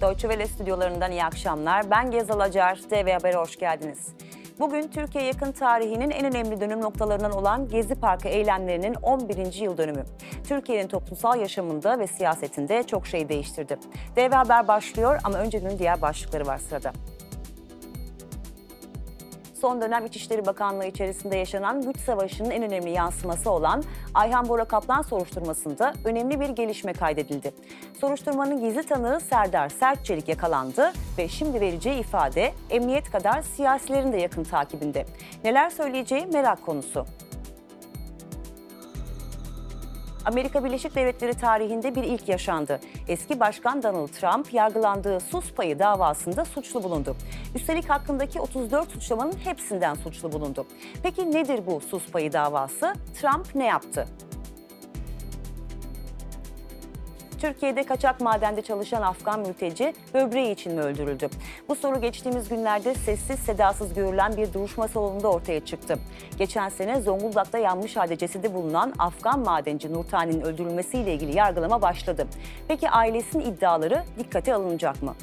Deutsche Welle stüdyolarından iyi akşamlar. Ben Gezal Acar, TV Haber'e hoş geldiniz. Bugün Türkiye yakın tarihinin en önemli dönüm noktalarından olan Gezi Parkı eylemlerinin 11. yıl dönümü. Türkiye'nin toplumsal yaşamında ve siyasetinde çok şey değiştirdi. TV Haber başlıyor ama önce günün diğer başlıkları var sırada. Son dönem İçişleri Bakanlığı içerisinde yaşanan güç savaşının en önemli yansıması olan Ayhan Bora Kaplan soruşturmasında önemli bir gelişme kaydedildi. Soruşturmanın gizli tanığı Serdar Sertçelik yakalandı ve şimdi vereceği ifade emniyet kadar siyasilerin de yakın takibinde. Neler söyleyeceği merak konusu. Amerika Birleşik Devletleri tarihinde bir ilk yaşandı. Eski Başkan Donald Trump yargılandığı sus payı davasında suçlu bulundu. Üstelik hakkındaki 34 suçlamanın hepsinden suçlu bulundu. Peki nedir bu sus payı davası? Trump ne yaptı? Türkiye'de kaçak madende çalışan Afgan mülteci böbreği için mi öldürüldü? Bu soru geçtiğimiz günlerde sessiz sedasız görülen bir duruşma salonunda ortaya çıktı. Geçen sene Zonguldak'ta yanmış halde cesedi bulunan Afgan madenci Nurtani'nin öldürülmesiyle ilgili yargılama başladı. Peki ailesinin iddiaları dikkate alınacak mı?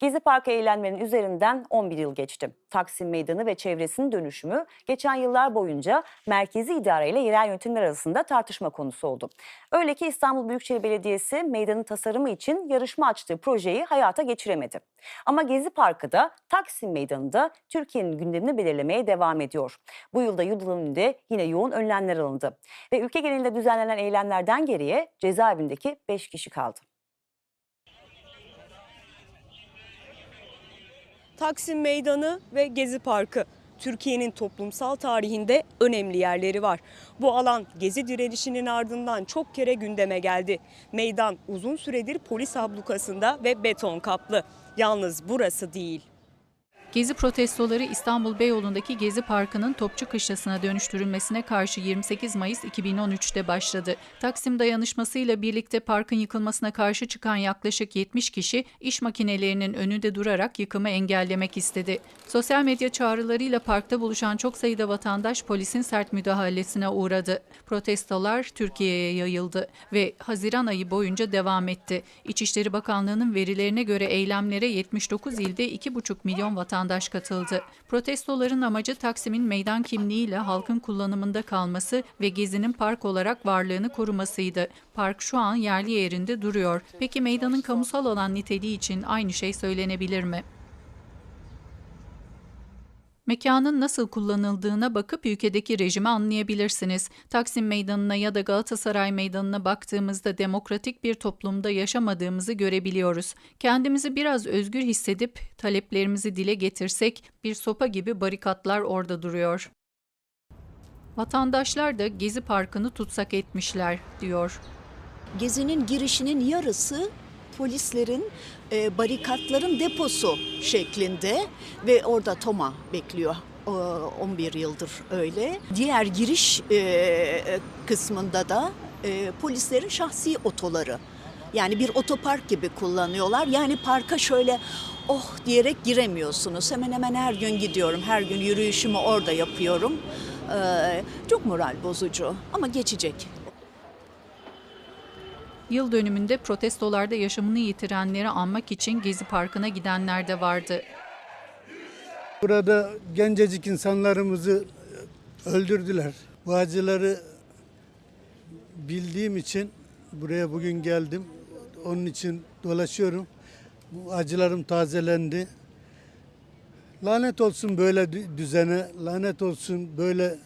Gezi Parkı eylemlerinin üzerinden 11 yıl geçti. Taksim Meydanı ve çevresinin dönüşümü geçen yıllar boyunca merkezi idare ile yerel yönetimler arasında tartışma konusu oldu. Öyle ki İstanbul Büyükşehir Belediyesi meydanın tasarımı için yarışma açtığı projeyi hayata geçiremedi. Ama Gezi Parkı da Taksim Meydanı'nda Türkiye'nin gündemini belirlemeye devam ediyor. Bu yılda yıl önünde yine yoğun önlemler alındı. Ve ülke genelinde düzenlenen eylemlerden geriye cezaevindeki 5 kişi kaldı. Taksim Meydanı ve Gezi Parkı. Türkiye'nin toplumsal tarihinde önemli yerleri var. Bu alan Gezi direnişinin ardından çok kere gündeme geldi. Meydan uzun süredir polis ablukasında ve beton kaplı. Yalnız burası değil. Gezi protestoları İstanbul Beyoğlu'ndaki Gezi Parkı'nın Topçu Kışlası'na dönüştürülmesine karşı 28 Mayıs 2013'te başladı. Taksim dayanışmasıyla birlikte parkın yıkılmasına karşı çıkan yaklaşık 70 kişi iş makinelerinin önünde durarak yıkımı engellemek istedi. Sosyal medya çağrılarıyla parkta buluşan çok sayıda vatandaş polisin sert müdahalesine uğradı. Protestolar Türkiye'ye yayıldı ve Haziran ayı boyunca devam etti. İçişleri Bakanlığı'nın verilerine göre eylemlere 79 ilde 2,5 milyon vatandaş vatandaş katıldı. Protestoların amacı Taksim'in meydan kimliğiyle halkın kullanımında kalması ve Gezi'nin park olarak varlığını korumasıydı. Park şu an yerli yerinde duruyor. Peki meydanın kamusal alan niteliği için aynı şey söylenebilir mi? Mekanın nasıl kullanıldığına bakıp ülkedeki rejimi anlayabilirsiniz. Taksim Meydanı'na ya da Galatasaray Meydanı'na baktığımızda demokratik bir toplumda yaşamadığımızı görebiliyoruz. Kendimizi biraz özgür hissedip taleplerimizi dile getirsek bir sopa gibi barikatlar orada duruyor. Vatandaşlar da Gezi Parkı'nı tutsak etmişler diyor. Gezinin girişinin yarısı polislerin e, barikatların deposu şeklinde ve orada Toma bekliyor. O, 11 yıldır öyle. Diğer giriş e, kısmında da e, polislerin şahsi otoları. Yani bir otopark gibi kullanıyorlar. Yani parka şöyle oh diyerek giremiyorsunuz. Hemen hemen her gün gidiyorum. Her gün yürüyüşümü orada yapıyorum. Ee, çok moral bozucu ama geçecek. Yıl dönümünde protestolarda yaşamını yitirenleri anmak için Gezi Parkı'na gidenler de vardı. Burada gencecik insanlarımızı öldürdüler. Bu acıları bildiğim için buraya bugün geldim. Onun için dolaşıyorum. Bu acılarım tazelendi. Lanet olsun böyle dü- düzene, lanet olsun böyle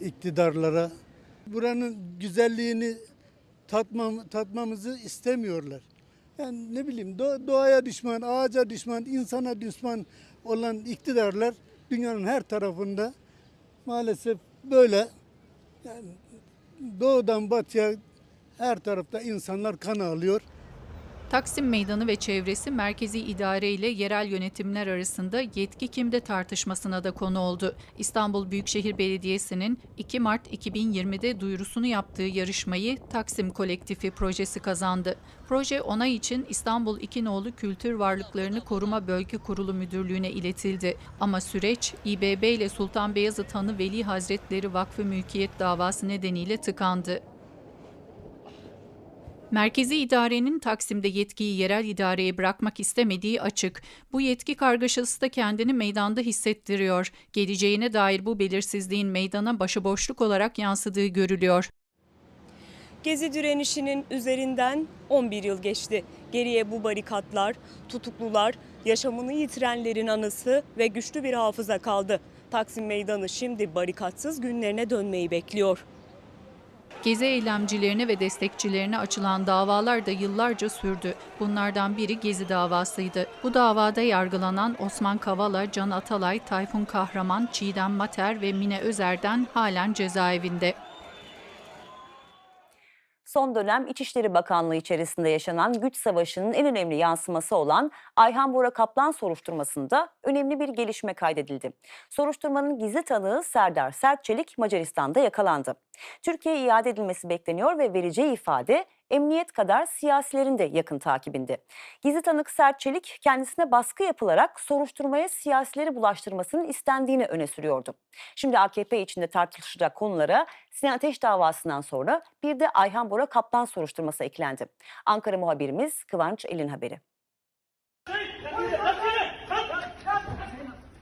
iktidarlara. Buranın güzelliğini tatmam, tatmamızı istemiyorlar. Yani ne bileyim doğa- doğaya düşman, ağaca düşman, insana düşman olan iktidarlar dünyanın her tarafında maalesef böyle. Yani doğudan batıya her tarafta insanlar kan alıyor. Taksim Meydanı ve çevresi merkezi idare ile yerel yönetimler arasında yetki kimde tartışmasına da konu oldu. İstanbul Büyükşehir Belediyesi'nin 2 Mart 2020'de duyurusunu yaptığı yarışmayı Taksim Kolektifi projesi kazandı. Proje onay için İstanbul İkinoğlu Kültür Varlıklarını Koruma Bölge Kurulu Müdürlüğü'ne iletildi. Ama süreç İBB ile Sultan Beyazıt Hanı Veli Hazretleri Vakfı Mülkiyet davası nedeniyle tıkandı. Merkezi idarenin Taksim'de yetkiyi yerel idareye bırakmak istemediği açık. Bu yetki kargaşası da kendini meydanda hissettiriyor. Geleceğine dair bu belirsizliğin meydana başıboşluk olarak yansıdığı görülüyor. Gezi direnişinin üzerinden 11 yıl geçti. Geriye bu barikatlar, tutuklular, yaşamını yitirenlerin anısı ve güçlü bir hafıza kaldı. Taksim Meydanı şimdi barikatsız günlerine dönmeyi bekliyor. Gezi eylemcilerine ve destekçilerine açılan davalar da yıllarca sürdü. Bunlardan biri Gezi davasıydı. Bu davada yargılanan Osman Kavala, Can Atalay, Tayfun Kahraman, Çiğdem Mater ve Mine Özer'den halen cezaevinde. Son dönem İçişleri Bakanlığı içerisinde yaşanan güç savaşının en önemli yansıması olan Ayhan Bora Kaplan soruşturmasında önemli bir gelişme kaydedildi. Soruşturmanın gizli tanığı Serdar Sertçelik Macaristan'da yakalandı. Türkiye'ye iade edilmesi bekleniyor ve vereceği ifade emniyet kadar siyasilerin de yakın takibinde. Gizli tanık Sertçelik kendisine baskı yapılarak soruşturmaya siyasileri bulaştırmasının istendiğini öne sürüyordu. Şimdi AKP içinde tartışılacak konulara Sinan Ateş davasından sonra bir de Ayhan Bora Kaplan soruşturması eklendi. Ankara muhabirimiz Kıvanç Elin haberi.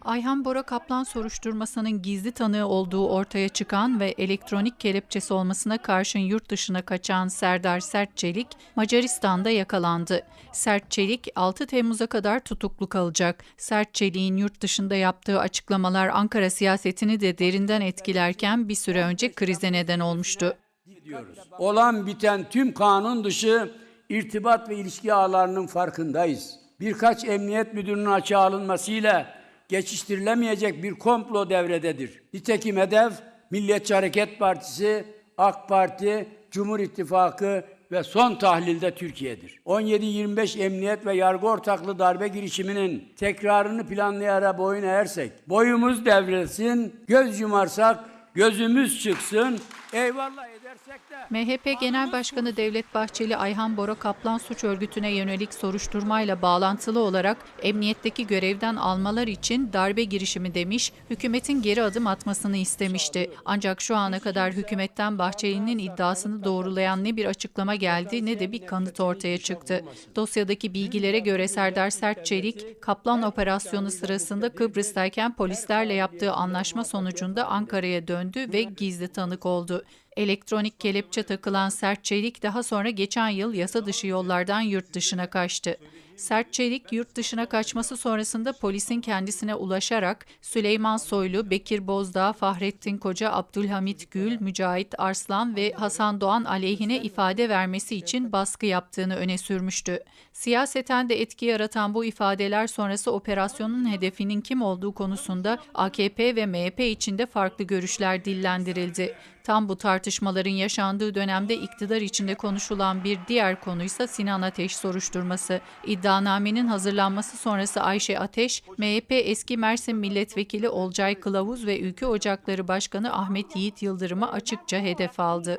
Ayhan Bora Kaplan soruşturmasının gizli tanığı olduğu ortaya çıkan ve elektronik kelepçesi olmasına karşın yurt dışına kaçan Serdar Sertçelik Macaristan'da yakalandı. Sertçelik 6 Temmuz'a kadar tutuklu kalacak. Sertçelik'in yurt dışında yaptığı açıklamalar Ankara siyasetini de derinden etkilerken bir süre önce krize neden olmuştu. diyoruz. Olan biten tüm kanun dışı irtibat ve ilişki ağlarının farkındayız. Birkaç emniyet müdürünün açığa alınmasıyla geçiştirilemeyecek bir komplo devrededir. Nitekim hedef Milliyetçi Hareket Partisi, AK Parti, Cumhur İttifakı ve son tahlilde Türkiye'dir. 17-25 emniyet ve yargı ortaklı darbe girişiminin tekrarını planlayarak boyun eğersek, boyumuz devrilsin, göz yumarsak gözümüz çıksın, eyvallah edersek de... MHP Genel Başkanı Devlet Bahçeli, Ayhan Bora Kaplan suç örgütüne yönelik soruşturmayla bağlantılı olarak emniyetteki görevden almalar için darbe girişimi demiş, hükümetin geri adım atmasını istemişti. Ancak şu ana kadar hükümetten Bahçeli'nin iddiasını doğrulayan ne bir açıklama geldi ne de bir kanıt ortaya çıktı. Dosyadaki bilgilere göre Serdar Sertçelik, Kaplan operasyonu sırasında Kıbrıs'tayken polislerle yaptığı anlaşma sonucunda Ankara'ya döndü ve gizli tanık oldu. Elektronik kelepçe takılan Sertçelik daha sonra geçen yıl yasa dışı yollardan yurt dışına kaçtı. Sertçelik yurt dışına kaçması sonrasında polisin kendisine ulaşarak Süleyman Soylu, Bekir Bozdağ, Fahrettin Koca, Abdülhamit Gül, Mücahit Arslan ve Hasan Doğan aleyhine ifade vermesi için baskı yaptığını öne sürmüştü. Siyaseten de etki yaratan bu ifadeler sonrası operasyonun hedefinin kim olduğu konusunda AKP ve MHP içinde farklı görüşler dillendirildi. Tam bu tartışmaların yaşandığı dönemde iktidar içinde konuşulan bir diğer konuysa Sinan Ateş soruşturması. İddianamenin hazırlanması sonrası Ayşe Ateş, MHP eski Mersin Milletvekili Olcay Kılavuz ve Ülke Ocakları Başkanı Ahmet Yiğit Yıldırım'ı açıkça hedef aldı.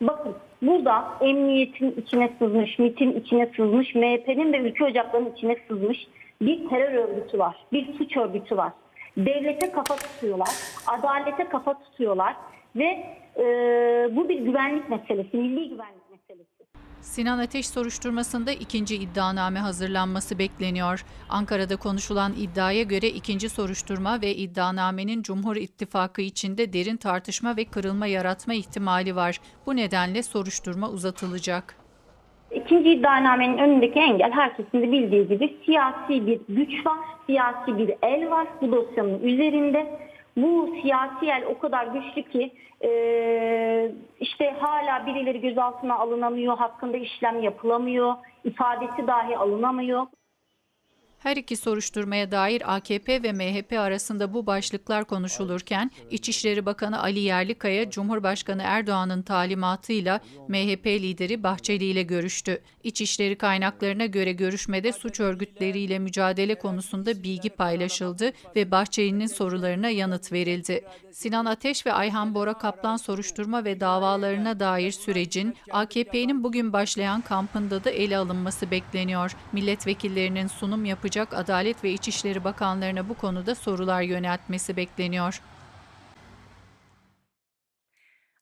Bakın burada emniyetin içine sızmış, MİT'in içine sızmış, MHP'nin ve ülke ocaklarının içine sızmış bir terör örgütü var. Bir suç örgütü var. Devlete kafa tutuyorlar, adalete kafa tutuyorlar ve e, bu bir güvenlik meselesi, milli güvenlik meselesi. Sinan Ateş soruşturmasında ikinci iddianame hazırlanması bekleniyor. Ankara'da konuşulan iddiaya göre ikinci soruşturma ve iddianamenin Cumhur İttifakı içinde derin tartışma ve kırılma yaratma ihtimali var. Bu nedenle soruşturma uzatılacak. İkinci iddianamenin önündeki engel herkesin de bildiği gibi siyasi bir güç var, siyasi bir el var bu dosyanın üzerinde. Bu siyasi el o kadar güçlü ki e, işte hala birileri gözaltına alınamıyor, hakkında işlem yapılamıyor, ifadesi dahi alınamıyor. Her iki soruşturmaya dair AKP ve MHP arasında bu başlıklar konuşulurken İçişleri Bakanı Ali Yerlikaya Cumhurbaşkanı Erdoğan'ın talimatıyla MHP lideri Bahçeli ile görüştü. İçişleri kaynaklarına göre görüşmede suç örgütleriyle mücadele konusunda bilgi paylaşıldı ve Bahçeli'nin sorularına yanıt verildi. Sinan Ateş ve Ayhan Bora Kaplan soruşturma ve davalarına dair sürecin AKP'nin bugün başlayan kampında da ele alınması bekleniyor. Milletvekillerinin sunum yapacak Adalet ve İçişleri Bakanlarına bu konuda sorular yöneltmesi bekleniyor.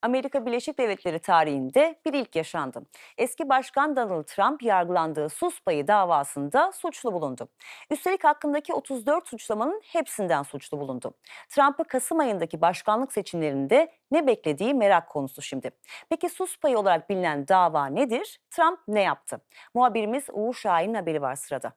Amerika Birleşik Devletleri tarihinde bir ilk yaşandı. Eski Başkan Donald Trump yargılandığı sus payı davasında suçlu bulundu. Üstelik hakkındaki 34 suçlamanın hepsinden suçlu bulundu. Trump'ı Kasım ayındaki başkanlık seçimlerinde ne beklediği merak konusu şimdi. Peki sus payı olarak bilinen dava nedir? Trump ne yaptı? Muhabirimiz Uğur Şahin'in haberi var sırada.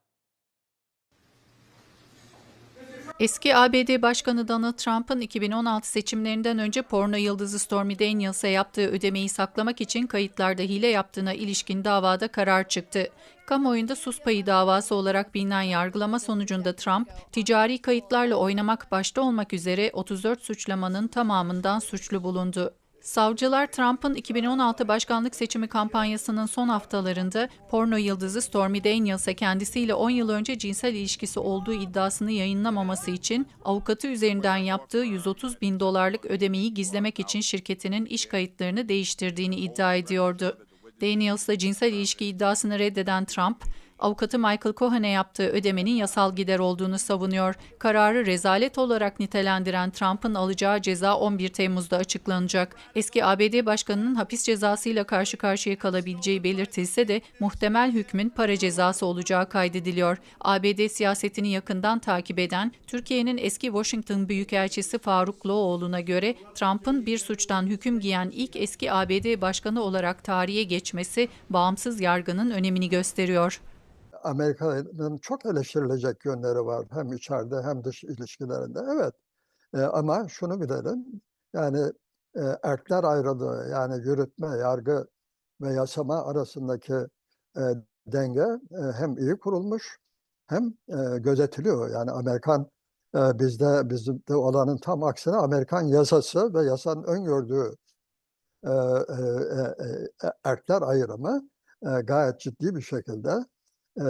Eski ABD Başkanı Donald Trump'ın 2016 seçimlerinden önce porno yıldızı Stormy Daniels'a yaptığı ödemeyi saklamak için kayıtlarda hile yaptığına ilişkin davada karar çıktı. Kamuoyunda sus payı davası olarak bilinen yargılama sonucunda Trump, ticari kayıtlarla oynamak başta olmak üzere 34 suçlamanın tamamından suçlu bulundu. Savcılar Trump'ın 2016 başkanlık seçimi kampanyasının son haftalarında porno yıldızı Stormy Daniels'a kendisiyle 10 yıl önce cinsel ilişkisi olduğu iddiasını yayınlamaması için avukatı üzerinden yaptığı 130 bin dolarlık ödemeyi gizlemek için şirketinin iş kayıtlarını değiştirdiğini iddia ediyordu. Daniels'la cinsel ilişki iddiasını reddeden Trump, avukatı Michael Cohen'e yaptığı ödemenin yasal gider olduğunu savunuyor. Kararı rezalet olarak nitelendiren Trump'ın alacağı ceza 11 Temmuz'da açıklanacak. Eski ABD Başkanı'nın hapis cezasıyla karşı karşıya kalabileceği belirtilse de muhtemel hükmün para cezası olacağı kaydediliyor. ABD siyasetini yakından takip eden Türkiye'nin eski Washington Büyükelçisi Faruk Loğoğlu'na göre Trump'ın bir suçtan hüküm giyen ilk eski ABD Başkanı olarak tarihe geçmesi bağımsız yargının önemini gösteriyor. Amerika'nın çok eleştirilecek yönleri var hem içeride hem dış ilişkilerinde. Evet E, ama şunu bilelim yani e, erkler ayrılığı yani yürütme, yargı ve yasama arasındaki e, denge e, hem iyi kurulmuş hem e, gözetiliyor. Yani Amerikan e, bizde bizde olanın tam aksine Amerikan yasası ve yasanın öngördüğü e, e, e, e, erkler ayrımı e, gayet ciddi bir şekilde e,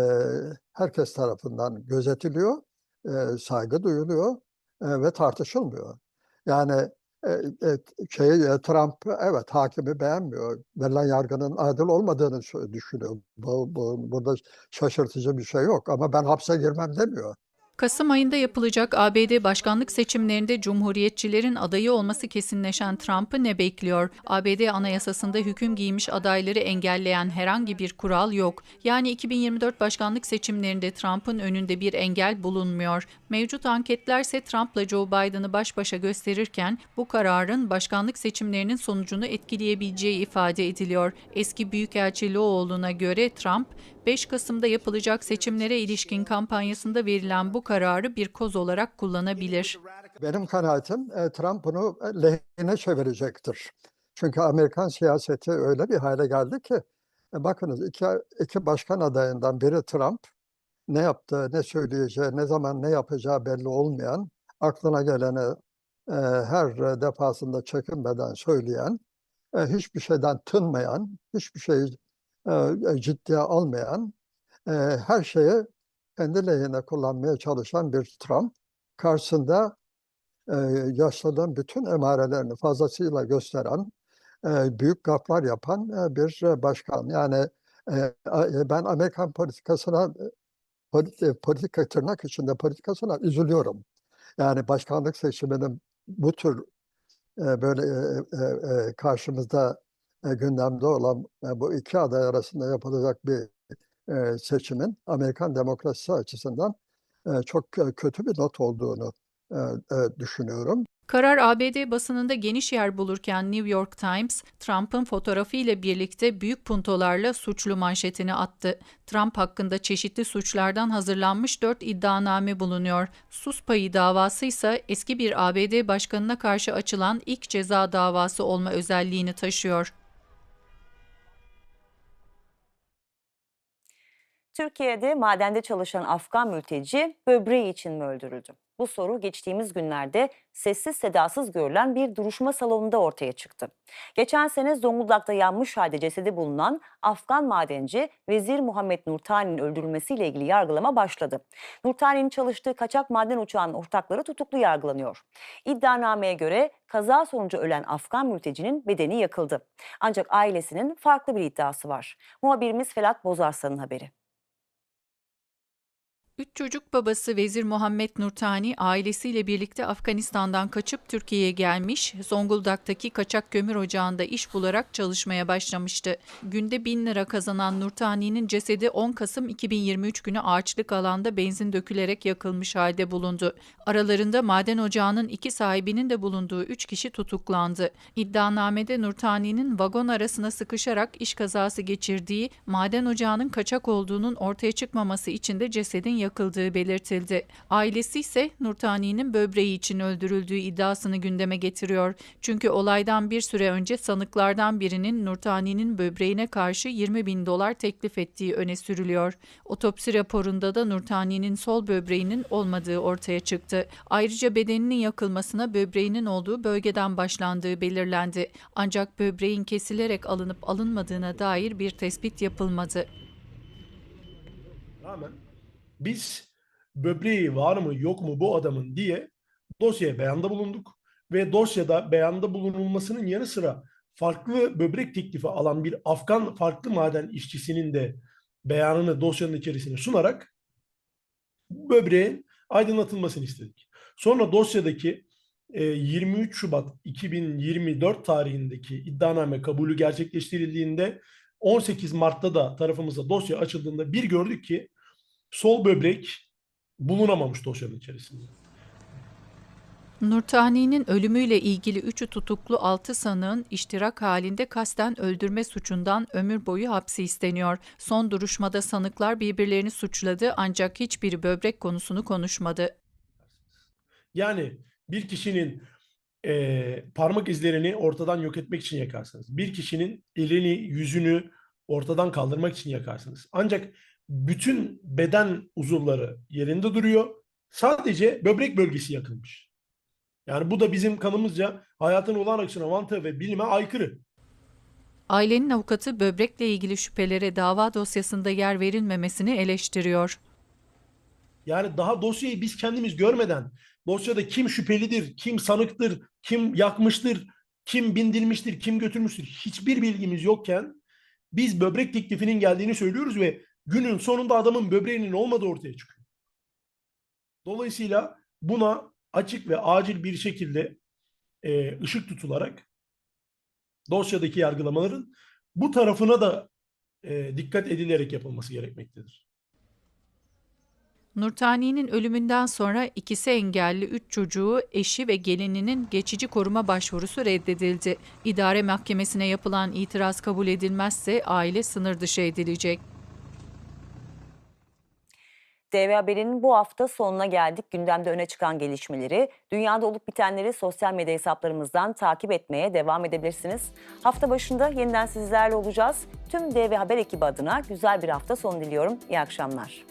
herkes tarafından gözetiliyor, e, saygı duyuluyor e, ve tartışılmıyor. Yani e, e, şey e, Trump evet hakimi beğenmiyor. Verilen yargının adil olmadığını düşünüyor. Bu, bu, burada şaşırtıcı bir şey yok ama ben hapse girmem demiyor. Kasım ayında yapılacak ABD başkanlık seçimlerinde Cumhuriyetçilerin adayı olması kesinleşen Trump'ı ne bekliyor? ABD anayasasında hüküm giymiş adayları engelleyen herhangi bir kural yok. Yani 2024 başkanlık seçimlerinde Trump'ın önünde bir engel bulunmuyor. Mevcut anketlerse Trump'la Joe Biden'ı baş başa gösterirken bu kararın başkanlık seçimlerinin sonucunu etkileyebileceği ifade ediliyor. Eski Büyükelçi Loğoğlu'na göre Trump, 5 Kasım'da yapılacak seçimlere ilişkin kampanyasında verilen bu kararı bir koz olarak kullanabilir. Benim kanaatim e, Trump bunu e, lehine çevirecektir. Çünkü Amerikan siyaseti öyle bir hale geldi ki e, bakınız iki, iki başkan adayından biri Trump ne yaptığı, ne söyleyeceği, ne zaman ne yapacağı belli olmayan, aklına geleni e, her defasında çekinmeden söyleyen, e, hiçbir şeyden tınmayan, hiçbir şeyi e, ciddiye almayan, e, her şeyi kendi lehine kullanmaya çalışan bir Trump karşısında e, bütün emarelerini fazlasıyla gösteren, e, büyük gaflar yapan e, bir e, başkan. Yani e, e, ben Amerikan politikasına, e, polit- e, politika tırnak içinde politikasına üzülüyorum. Yani başkanlık seçiminin bu tür e, böyle e, e, e, karşımızda e, gündemde olan e, bu iki aday arasında yapılacak bir e, seçimin Amerikan demokrasisi açısından e, çok e, kötü bir not olduğunu e, e, düşünüyorum. Karar ABD basınında geniş yer bulurken New York Times, Trump'ın fotoğrafı ile birlikte büyük puntolarla suçlu manşetini attı. Trump hakkında çeşitli suçlardan hazırlanmış dört iddianame bulunuyor. Sus payı davası ise eski bir ABD başkanına karşı açılan ilk ceza davası olma özelliğini taşıyor. Türkiye'de madende çalışan Afgan mülteci böbreği için mi öldürüldü? Bu soru geçtiğimiz günlerde sessiz sedasız görülen bir duruşma salonunda ortaya çıktı. Geçen sene Zonguldak'ta yanmış halde cesedi bulunan Afgan madenci Vezir Muhammed Nurtani'nin öldürülmesiyle ilgili yargılama başladı. Nurtani'nin çalıştığı kaçak maden uçağının ortakları tutuklu yargılanıyor. İddianameye göre kaza sonucu ölen Afgan mültecinin bedeni yakıldı. Ancak ailesinin farklı bir iddiası var. Muhabirimiz Felat Bozarslan'ın haberi. Üç çocuk babası Vezir Muhammed Nurtani ailesiyle birlikte Afganistan'dan kaçıp Türkiye'ye gelmiş, Zonguldak'taki kaçak kömür ocağında iş bularak çalışmaya başlamıştı. Günde 1000 lira kazanan Nurtani'nin cesedi 10 Kasım 2023 günü ağaçlık alanda benzin dökülerek yakılmış halde bulundu. Aralarında maden ocağının iki sahibinin de bulunduğu 3 kişi tutuklandı. İddianamede Nurtani'nin vagon arasına sıkışarak iş kazası geçirdiği, maden ocağının kaçak olduğunun ortaya çıkmaması için de cesedin yakıldığı belirtildi. Ailesi ise Nurtani'nin böbreği için öldürüldüğü iddiasını gündeme getiriyor. Çünkü olaydan bir süre önce sanıklardan birinin Nurtani'nin böbreğine karşı 20 bin dolar teklif ettiği öne sürülüyor. Otopsi raporunda da Nurtani'nin sol böbreğinin olmadığı ortaya çıktı. Ayrıca bedeninin yakılmasına böbreğinin olduğu bölgeden başlandığı belirlendi. Ancak böbreğin kesilerek alınıp alınmadığına dair bir tespit yapılmadı. rağmen biz böbreği var mı yok mu bu adamın diye dosyaya beyanda bulunduk ve dosyada beyanda bulunulmasının yanı sıra farklı böbrek teklifi alan bir Afgan farklı maden işçisinin de beyanını dosyanın içerisine sunarak böbreğin aydınlatılmasını istedik. Sonra dosyadaki e, 23 Şubat 2024 tarihindeki iddianame kabulü gerçekleştirildiğinde 18 Mart'ta da tarafımıza dosya açıldığında bir gördük ki sol böbrek bulunamamış dosyanın içerisinde. Nurtani'nin ölümüyle ilgili üçü tutuklu 6 sanığın iştirak halinde kasten öldürme suçundan ömür boyu hapsi isteniyor. Son duruşmada sanıklar birbirlerini suçladı ancak hiçbiri böbrek konusunu konuşmadı. Yani bir kişinin eee, parmak izlerini ortadan yok etmek için yakarsınız. Bir kişinin elini, yüzünü ortadan kaldırmak için yakarsınız. Ancak bütün beden uzuvları yerinde duruyor. Sadece böbrek bölgesi yakılmış. Yani bu da bizim kanımızca hayatın olağan akışına, mantığa ve bilime aykırı. Ailenin avukatı böbrekle ilgili şüphelere dava dosyasında yer verilmemesini eleştiriyor. Yani daha dosyayı biz kendimiz görmeden dosyada kim şüphelidir, kim sanıktır, kim yakmıştır, kim bindirmiştir, kim götürmüştür hiçbir bilgimiz yokken biz böbrek teklifinin geldiğini söylüyoruz ve günün sonunda adamın böbreğinin olmadığı ortaya çıkıyor. Dolayısıyla buna açık ve acil bir şekilde e, ışık tutularak dosyadaki yargılamaların bu tarafına da e, dikkat edilerek yapılması gerekmektedir. Nurtani'nin ölümünden sonra ikisi engelli üç çocuğu, eşi ve gelininin geçici koruma başvurusu reddedildi. İdare mahkemesine yapılan itiraz kabul edilmezse aile sınır dışı edilecek. TV Haber'in bu hafta sonuna geldik. Gündemde öne çıkan gelişmeleri, dünyada olup bitenleri sosyal medya hesaplarımızdan takip etmeye devam edebilirsiniz. Hafta başında yeniden sizlerle olacağız. Tüm DV Haber ekibi adına güzel bir hafta sonu diliyorum. İyi akşamlar.